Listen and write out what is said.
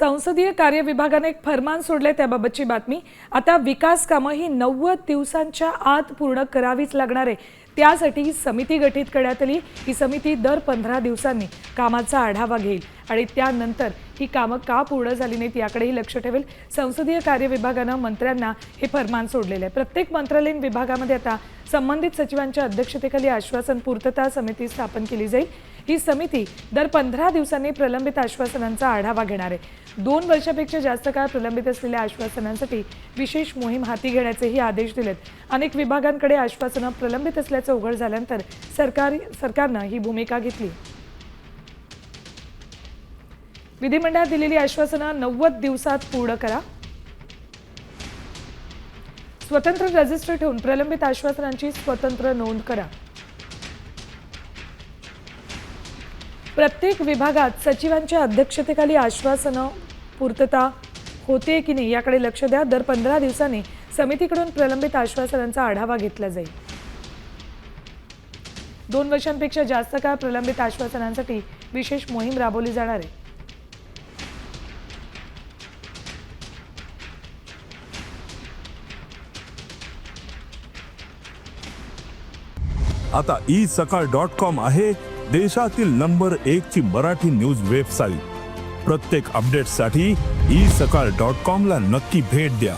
संसदीय कार्य विभागाने एक फरमान सोडले त्याबाबतची बातमी. आता विकास कामं ही नव्वद दिवसांच्या आत पूर्ण करावीच लागणार आहे. त्यासाठी ही समिती गठीत करण्यात आली. ही समिती दर पंधरा दिवसांनी कामाचा आढावा घेईल आणि त्यानंतर ही कामं का पूर्ण झाली नाहीत याकडेही लक्ष ठेवेल. संसदीय कार्य विभागानं मंत्र्यांना हे फरमान सोडलेलं आहे. प्रत्येक मंत्रालयीन विभागामध्ये आता संबंधित सचिवांच्या अध्यक्षतेखाली आश्वासन पूर्तता समिती स्थापन केली जाईल. ही समिती दर पंधरा दिवसांनी प्रलंबित आश्वासनांचा आढावा घेणार आहे. दोन वर्षापेक्षा जास्त काळ प्रलंबित असलेल्या आश्वासनांसाठी विशेष मोहीम हाती घेण्याचेही आदेश दिलेत. अनेक विभागांकडे आश्वासनं प्रलंबित असल्या असल्याचं उघड झाल्यानंतर सरकार सरकारनं ही भूमिका घेतली. विधिमंडळात दिलेली आश्वासनं नव्वद दिवसात पूर्ण करा. स्वतंत्र रजिस्टर ठेवून प्रलंबित आश्वासनांची स्वतंत्र नोंद करा. प्रत्येक विभागात सचिवांच्या अध्यक्षतेखाली आश्वासनं पूर्तता होते की नाही याकडे लक्ष द्या. दर पंधरा दिवसांनी समितीकडून प्रलंबित आश्वासनांचा आढावा घेतला जाईल. दोन वर्षांपेक्षा जास्त काळ प्रलंबित आश्वासनांसाठी विशेष मोहीम राबवली जाणार आहे. आता ई सकाळ डॉट कॉम आहे देशातील नंबर एक ची मराठी न्यूज वेबसाईट. प्रत्येक अपडेटसाठी ई सकाळ डॉट कॉम ला नक्की भेट द्या.